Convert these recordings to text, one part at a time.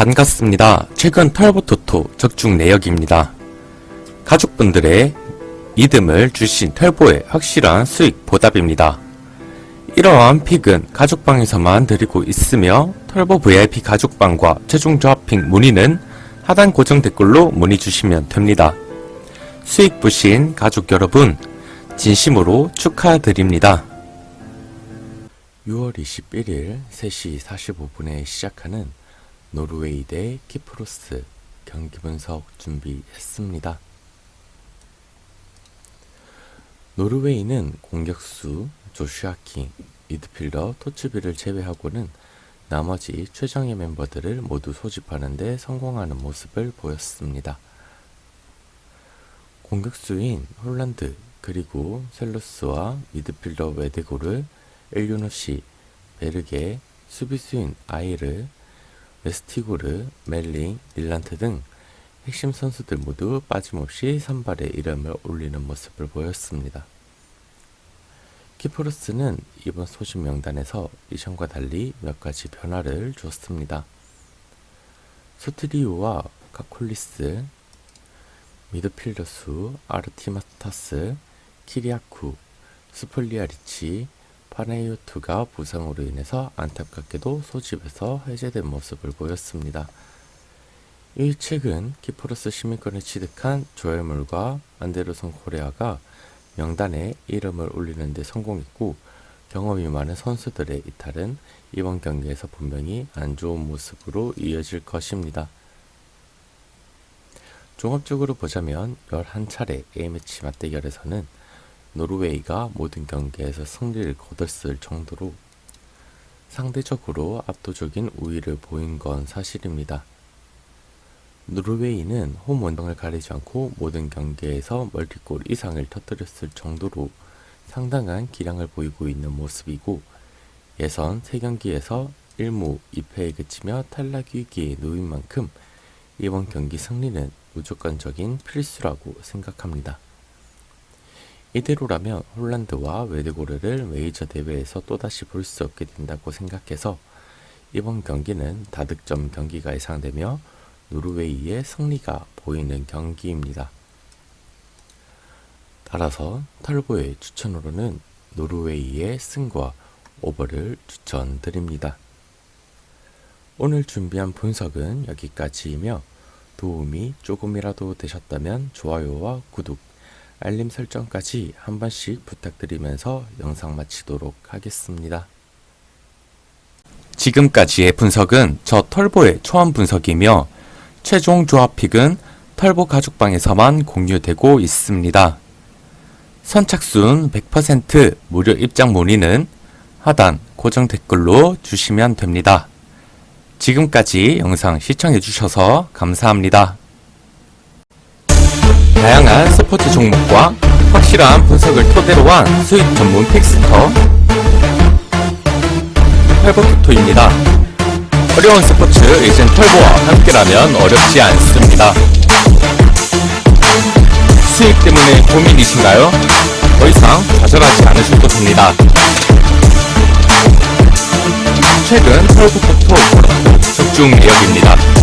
반갑습니다. 최근 털보토토 적중 내역입니다. 가족분들의 믿음을 주신 털보의 확실한 수익 보답입니다. 이러한 픽은 가족방에서만 드리고 있으며 털보 VIP 가족방과 최종 조합 픽 문의는 하단 고정 댓글로 문의 주시면 됩니다. 수익 부신 가족 여러분 진심으로 축하드립니다. 6월 21일 3시 45분에 시작하는 노르웨이 대 키프로스 경기 분석 준비했습니다. 노르웨이는 공격수 조슈아 킹, 미드필더 토츠비를 제외하고는 나머지 최정예 멤버들을 모두 소집하는 데 성공하는 모습을 보였습니다. 공격수인 홀란드 그리고 셀루스와 미드필더 웨데고를 엘유노시, 베르게, 수비수인 아이르, 웨스티고르, 멜링, 릴란트 등 핵심 선수들 모두 빠짐없이 선발에 이름을 올리는 모습을 보였습니다. 키프로스는 이번 소집 명단에서 이전과 달리 몇 가지 변화를 주었습니다. 소트리우와 카콜리스, 미드필더수 아르티마타스, 키리아쿠, 스폴리아리치, 파네이오투가 부상으로 인해서 안타깝게도 소집에서 해제된 모습을 보였습니다. 이 최근 키프로스 시민권을 취득한 조엘물과 안데르손 코레아가 명단에 이름을 올리는 데 성공했고 경험이 많은 선수들의 이탈은 이번 경기에서 분명히 안 좋은 모습으로 이어질 것입니다. 종합적으로 보자면 11차례 A매치 맞대결에서는 노르웨이가 모든 경기에서 승리를 거뒀을 정도로 상대적으로 압도적인 우위를 보인 건 사실입니다. 노르웨이는 홈 원정을 가리지 않고 모든 경기에서 멀티골 이상을 터뜨렸을 정도로 상당한 기량을 보이고 있는 모습이고 예선 3경기에서 1무 2패에 그치며 탈락 위기에 놓인 만큼 이번 경기 승리는 무조건적인 필수라고 생각합니다. 이대로라면 홀란드와 웨드고르를 메이저 대회에서 또다시 볼 수 없게 된다고 생각해서 이번 경기는 다득점 경기가 예상되며 노르웨이의 승리가 보이는 경기입니다. 따라서 털보의 추천으로는 노르웨이의 승과 오버를 추천드립니다. 오늘 준비한 분석은 여기까지이며 도움이 조금이라도 되셨다면 좋아요와 구독, 알림 설정까지 한 번씩 부탁드리면서 영상 마치도록 하겠습니다. 지금까지의 분석은 저 털보의 초안 분석이며 최종 조합 픽은 털보 가족방에서만 공유되고 있습니다. 선착순 100% 무료 입장 문의는 하단 고정 댓글로 주시면 됩니다. 지금까지 영상 시청해주셔서 감사합니다. 다양한 스포츠 종목과 확실한 분석을 토대로 한 수익 전문 픽스터 털보토토입니다. 어려운 스포츠 이젠 털보와 함께라면 어렵지 않습니다. 수익 때문에 고민이신가요? 더 이상 좌절하지 않으셔도 됩니다. 최근 털보토토 적중 내역입니다.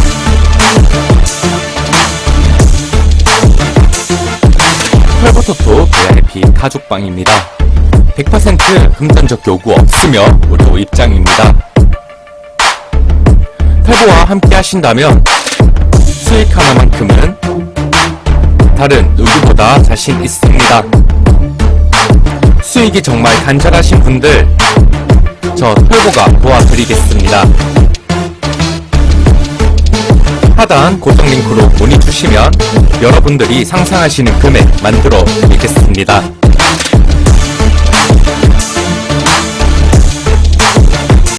털보토토 VIP 가족방입니다. 100% 금전적 요구 없으며 무료 입장입니다. 털보와 함께 하신다면 수익 하나만큼은 다른 누구보다 자신 있습니다. 수익이 정말 간절하신 분들 저 털보가 도와드리겠습니다. 하단 고정 링크로 문의 주시면 여러분들이 상상하시는 금액 만들어 드리겠습니다.